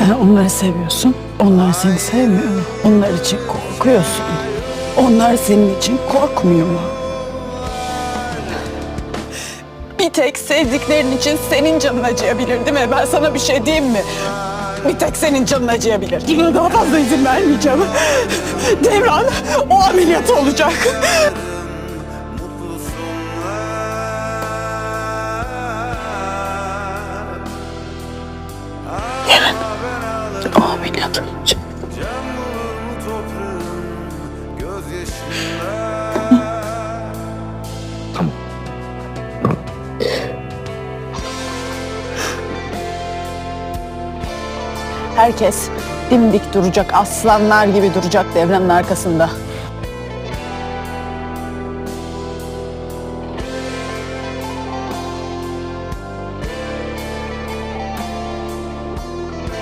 Sen onları seviyorsun. Onlar seni sevmiyor mu? Onlar için korkuyorsun. Onlar senin için korkmuyor mu? Bir tek sevdiklerin için senin canın acıyabilir değil mi? Ben sana bir şey diyeyim mi? Bir tek senin canın acıyabilir. Buna daha fazla izin vermeyeceğim. Devran o ameliyat olacak. Tamam. Herkes dimdik duracak, aslanlar gibi duracak devranın arkasında.